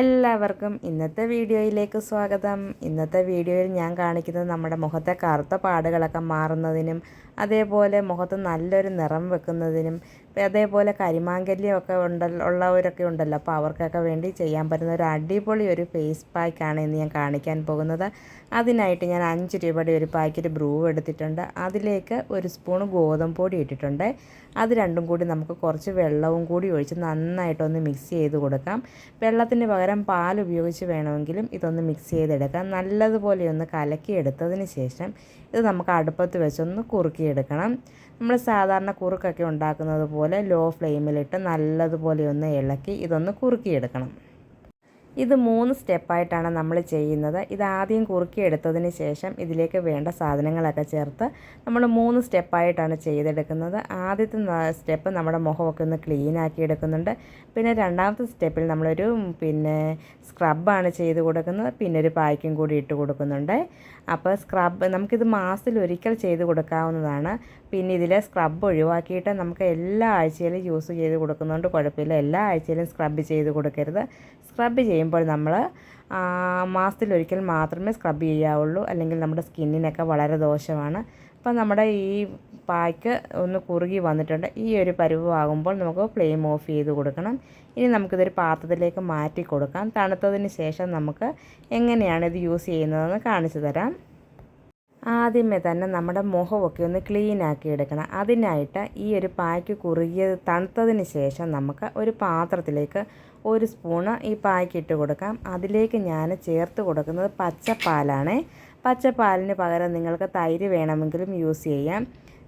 എല്ലാവർക്കും ഇന്നത്തെ വീഡിയോയിലേക്ക് സ്വാഗതം. ഇന്നത്തെ വീഡിയോയിൽ ഞാൻ കാണിക്കുന്നത് നമ്മുടെ മുഖത്തെ കറുത്ത പാടുകളൊക്കെ മാറുന്നതിനും അതേപോലെ മുഖത്ത് നല്ലൊരു നിറം വെക്കുന്നതിനും അതേപോലെ കരിമാങ്കല്യമൊക്കെ ഉണ്ടല്ലോ ഉള്ളവരൊക്കെ ഉണ്ടല്ലോ. അപ്പോൾ അവർക്കൊക്കെ വേണ്ടി ചെയ്യാൻ പറ്റുന്ന ഒരു അടിപൊളി ഒരു ഫേസ് പാക്കാണ് ഇന്ന് ഞാൻ കാണിക്കാൻ പോകുന്നത്. അതിനായിട്ട് ഞാൻ അഞ്ച് രൂപയുടെ ഒരു പാക്കറ്റ് ബ്രൂ എടുത്തിട്ടുണ്ട്. അതിലേക്ക് ഒരു സ്പൂൺ ഗോതമ്പ് പൊടി ഇട്ടിട്ടുണ്ട്. അത് രണ്ടും കൂടി നമുക്ക് കുറച്ച് വെള്ളവും കൂടി ഒഴിച്ച് നന്നായിട്ടൊന്ന് മിക്സ് ചെയ്ത് കൊടുക്കാം. വെള്ളത്തിന് പകരം പാൽ ഉപയോഗിച്ച് വേണമെങ്കിലും ഇതൊന്ന് മിക്സ് ചെയ്തെടുക്കാം. നല്ലതുപോലെ ഒന്ന് കലക്കിയെടുത്തതിന് ശേഷം ഇത് നമുക്ക് അടുപ്പത്ത് വെച്ചൊന്ന് കുറുക്കിയെടുക്കണം. നമ്മൾ സാധാരണ കുറുക്കൊക്കെ ഉണ്ടാക്കുന്നത് പോലെ ലോ ഫ്ലെയിമിലിട്ട് നല്ലതുപോലെ ഒന്ന് ഇളക്കി ഇതൊന്ന് കുറുക്കിയെടുക്കണം. ഇത് മൂന്ന് സ്റ്റെപ്പായിട്ടാണ് നമ്മൾ ചെയ്യുന്നത്. ഇത് ആദ്യം കുറുക്കിയെടുത്തതിന് ശേഷം ഇതിലേക്ക് വേണ്ട സാധനങ്ങളൊക്കെ ചേർത്ത് നമ്മൾ മൂന്ന് സ്റ്റെപ്പായിട്ടാണ് ചെയ്തെടുക്കുന്നത്. ആദ്യത്തെ സ്റ്റെപ്പ് നമ്മുടെ മുഖമൊക്കെ ഒന്ന് ക്ലീൻ ആക്കി എടുക്കുന്നുണ്ട് പിന്നെ രണ്ടാമത്തെ സ്റ്റെപ്പിൽ നമ്മളൊരു പിന്നെ സ്ക്രബാണ് ചെയ്ത് കൊടുക്കുന്നത്. പിന്നെ ഒരു പായ്ക്കും കൂടി ഇട്ട് കൊടുക്കുന്നുണ്ട്. അപ്പോൾ സ്ക്രബ് നമുക്കിത് മാസത്തിൽ ഒരിക്കൽ ചെയ്ത് കൊടുക്കാവുന്നതാണ്. പിന്നെ ഇതിലെ സ്ക്രബ് ഒഴിവാക്കിയിട്ട് നമുക്ക് എല്ലാ ആഴ്ചയിലും യൂസ് ചെയ്ത് കൊടുക്കുന്നതുകൊണ്ട് കുഴപ്പമില്ല. എല്ലാ ആഴ്ചയിലും സ്ക്രബ് ചെയ്ത് കൊടുക്കരുത്. സ്ക്രബ് ചെയ്യുമ്പോൾ നമ്മൾ മാസത്തിലൊരിക്കൽ മാത്രമേ സ്ക്രബ് ചെയ്യാവുള്ളൂ. അല്ലെങ്കിൽ നമ്മുടെ സ്കിന്നിനൊക്കെ വളരെ ദോഷമാണ്. അപ്പം നമ്മുടെ ഈ പായ്ക്ക് ഒന്ന് കുറുകി വന്നിട്ടുണ്ട്. ഈ ഒരു പരുവാകുമ്പോൾ നമുക്ക് ഫ്ലെയിം ഓഫ് ചെയ്ത് കൊടുക്കണം. ഇനി നമുക്കിതൊരു പാത്രത്തിലേക്ക് മാറ്റി കൊടുക്കാം. തണുത്തതിന് ശേഷം നമുക്ക് എങ്ങനെയാണ് ഇത് യൂസ് ചെയ്യുന്നതെന്ന് കാണിച്ചു തരാം. ആദ്യമേ തന്നെ നമ്മുടെ മുഖമൊക്കെ ഒന്ന് ക്ലീൻ ആക്കി എടുക്കണം. അതിനായിട്ട് ഈ ഒരു പായ്ക്ക് കുറുകിയത് തണുത്തതിന് ശേഷം നമുക്ക് ഒരു പാത്രത്തിലേക്ക് ഒരു സ്പൂണ് ഈ പായ്ക്ക് ഇട്ട് കൊടുക്കാം. അതിലേക്ക് ഞാൻ ചേർത്ത് കൊടുക്കുന്നത് പച്ചപ്പാലാണ്. പച്ചപ്പാലിന് പകരം നിങ്ങൾക്ക് തൈര് വേണമെങ്കിലും യൂസ് ചെയ്യാം.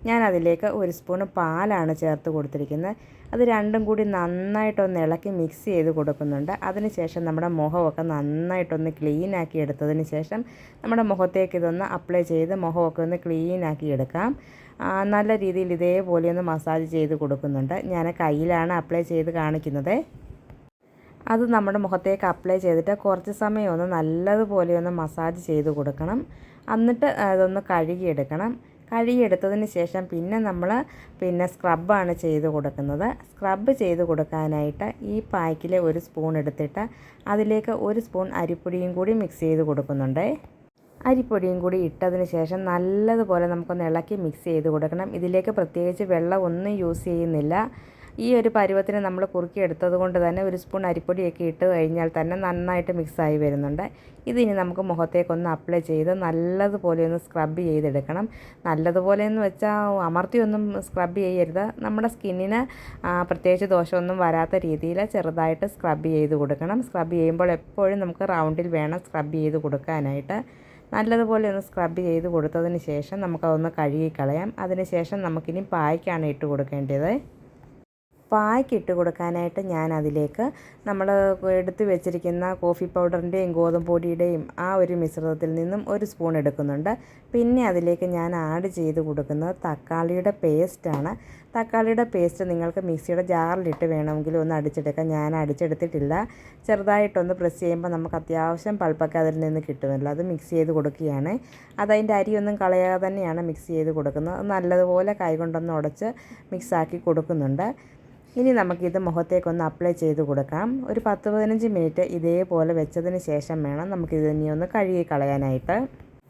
ഞാൻ അതിലേക്ക് ഒരു സ്പൂൺ പാലാണ് ചേർത്ത് കൊടുത്തിരിക്കുന്നത്. അത് രണ്ടും കൂടി നന്നായിട്ടൊന്ന് ഇളക്കി മിക്സ് ചെയ്ത് കൊടുക്കുന്നുണ്ട്. അതിനുശേഷം നമ്മുടെ മുഖമൊക്കെ നന്നായിട്ടൊന്ന് ക്ലീനാക്കി എടുത്തതിന് ശേഷം നമ്മുടെ മുഖത്തേക്ക് ഇതൊന്ന് അപ്ലൈ ചെയ്ത് മുഖമൊക്കെ ഒന്ന് ക്ലീനാക്കി എടുക്കാം. നല്ല രീതിയിൽ ഇതേപോലെ ഒന്ന് മസാജ് ചെയ്ത് കൊടുക്കുന്നുണ്ട്. ഞാൻ കയ്യിലാണ് അപ്ലൈ ചെയ്ത് കാണിക്കുന്നത്. അത് നമ്മുടെ മുഖത്തേക്ക് അപ്ലൈ ചെയ്തിട്ട് കുറച്ച് സമയം ഒന്ന് നല്ലതുപോലെ ഒന്ന് മസാജ് ചെയ്ത് കൊടുക്കണം. എന്നിട്ട് അതൊന്ന് കഴുകിയെടുക്കണം. കഴുകിയെടുത്തതിന് ശേഷം പിന്നെ നമ്മൾ പിന്നെ സ്ക്രബാണ് ചെയ്ത് കൊടുക്കുന്നത്. സ്ക്രബ് ചെയ്ത് കൊടുക്കാനായിട്ട് ഈ പായ്ക്കിലെ ഒരു സ്പൂൺ എടുത്തിട്ട് അതിലേക്ക് ഒരു സ്പൂൺ അരിപ്പൊടിയും കൂടി മിക്സ് ചെയ്ത് കൊടുക്കുന്നുണ്ട്. അരിപ്പൊടിയും കൂടി ഇട്ടതിന് ശേഷം നല്ലതുപോലെ നമുക്കൊന്ന് ഇളക്കി മിക്സ് ചെയ്ത് കൊടുക്കണം. ഇതിലേക്ക് പ്രത്യേകിച്ച് വെള്ളം ഒന്നും യൂസ് ചെയ്യുന്നില്ല. ഈ ഒരു പരുവത്തിന് നമ്മൾ കുറുക്കി എടുത്തത് കൊണ്ട് തന്നെ ഒരു സ്പൂൺ അരിപ്പൊടിയൊക്കെ ഇട്ട് കഴിഞ്ഞാൽ തന്നെ നന്നായിട്ട് മിക്സായി വരുന്നുണ്ട്. ഇതിനി നമുക്ക് മുഖത്തേക്കൊന്ന് അപ്ലൈ ചെയ്ത് നല്ലതുപോലെ ഒന്ന് സ്ക്രബ് ചെയ്തെടുക്കണം. നല്ലതുപോലെ എന്ന് വെച്ചാൽ അമർത്തിയൊന്നും സ്ക്രബ് ചെയ്യരുത്. നമ്മുടെ സ്കിന്നിന് പ്രത്യേകിച്ച് ദോഷമൊന്നും വരാത്ത രീതിയിൽ ചെറുതായിട്ട് സ്ക്രബ് ചെയ്ത് കൊടുക്കണം. സ്ക്രബ് ചെയ്യുമ്പോൾ എപ്പോഴും നമുക്ക് റൗണ്ടിൽ വേണം സ്ക്രബ് ചെയ്ത് കൊടുക്കാനായിട്ട്. നല്ലതുപോലെ ഒന്ന് സ്ക്രബ് ചെയ്ത് കൊടുത്തതിന് ശേഷം നമുക്കതൊന്ന് കഴുകിക്കളയാം. അതിന് ശേഷം നമുക്കിനി പായ്ക്കാണ് ഇട്ട് കൊടുക്കേണ്ടത്. പായ്ക്ക് ഇട്ട് കൊടുക്കാനായിട്ട് ഞാൻ അതിലേക്ക് നമ്മൾ എടുത്ത് വെച്ചിരിക്കുന്ന കോഫി പൗഡറിന്റെയും ഗോതമ്പ് പൊടിയുടെയും ആ ഒരു മിശ്രിതത്തിൽ നിന്നും ഒരു സ്പൂൺ എടുക്കുന്നുണ്ട്. പിന്നെ അതിലേക്ക് ഞാൻ ആഡ് ചെയ്ത് കൊടുക്കുന്നത് തക്കാളിയുടെ പേസ്റ്റാണ്. തക്കാളിയുടെ പേസ്റ്റ് നിങ്ങൾക്ക് മിക്സിയുടെ ജാറിലിട്ട് വേണമെങ്കിൽ ഒന്ന് അടിച്ചെടുക്കാം. ഞാൻ അടിച്ചെടുത്തിട്ടില്ല. ചെറുതായിട്ടൊന്ന് പ്രസ് ചെയ്യുമ്പോൾ നമുക്ക് അത്യാവശ്യം പൾപ്പൊക്കെ അതിൽ നിന്ന് കിട്ടുമല്ലോ. അത് മിക്സ് ചെയ്ത് കൊടുക്കുകയാണ്. അതതിന്റെ അരിയൊന്നും കളയാതെ തന്നെയാണ് മിക്സ് ചെയ്ത് കൊടുക്കുന്നത്. നല്ലതുപോലെ കൈകൊണ്ടൊന്ന് ഉടച്ച് മിക്സാക്കി കൊടുക്കുന്നുണ്ട്. ഇനി നമുക്കിത് മുഖത്തേക്കൊന്ന് അപ്ലൈ ചെയ്ത് കൊടുക്കാം. ഒരു പത്ത് പതിനഞ്ച് മിനിറ്റ് ഇതേപോലെ വെച്ചതിന് ശേഷം വേണം നമുക്കിത് ഇനി ഒന്ന് കഴുകി കളയാനായിട്ട്.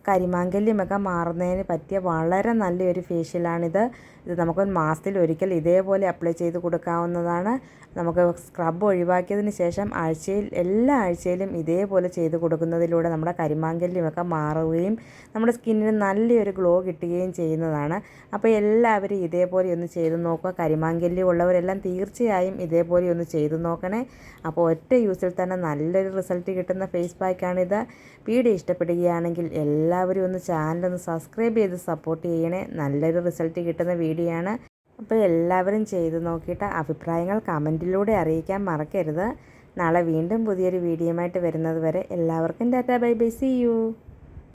കരിമാങ്കല്യമൊക്കെ മാറുന്നതിന് പറ്റിയ വളരെ നല്ലൊരു ഫേഷ്യലാണിത്. ഇത് നമുക്ക് മാസത്തിൽ ഒരിക്കൽ ഇതേപോലെ അപ്ലൈ ചെയ്ത് കൊടുക്കാവുന്നതാണ്. നമുക്ക് സ്ക്രബ് ഒഴിവാക്കിയതിന് ശേഷം ആഴ്ചയിൽ എല്ലാ ആഴ്ചയിലും ഇതേപോലെ ചെയ്ത് കൊടുക്കുന്നതിലൂടെ നമ്മുടെ കരിമാങ്കല്യമൊക്കെ മാറുകയും നമ്മുടെ സ്കിന്നിന് നല്ലൊരു ഗ്ലോ കിട്ടുകയും ചെയ്യുന്നതാണ്. അപ്പോൾ എല്ലാവരും ഇതേപോലെ ഒന്ന് ചെയ്ത് നോക്കുക. കരിമാങ്കല്യം ഉള്ളവരെല്ലാം തീർച്ചയായും ഇതേപോലെ ഒന്ന് ചെയ്ത് നോക്കണേ. അപ്പോൾ ഒറ്റ യൂസിൽ തന്നെ നല്ലൊരു റിസൾട്ട് കിട്ടുന്ന ഫേസ് പാക്കാണിത്. വീഡിയോ ഇഷ്ടപ്പെടുകയാണെങ്കിൽ എല്ലാവരും ഒന്ന് ചാനലൊന്ന് സബ്സ്ക്രൈബ് ചെയ്ത് സപ്പോർട്ട് ചെയ്യണേ. നല്ലൊരു റിസൾട്ട് കിട്ടുന്ന വീഡിയോ ആണ്. അപ്പോൾ എല്ലാവരും ചെയ്ത് നോക്കിയിട്ട് അഭിപ്രായങ്ങൾ കമന്റിലൂടെ അറിയിക്കാൻ മറക്കരുത്. നാളെ വീണ്ടും പുതിയൊരു വീഡിയോയുമായിട്ട് വരുന്നത് വരെ എല്ലാവർക്കും ഡാറ്റ ബൈ ബൈ സി യു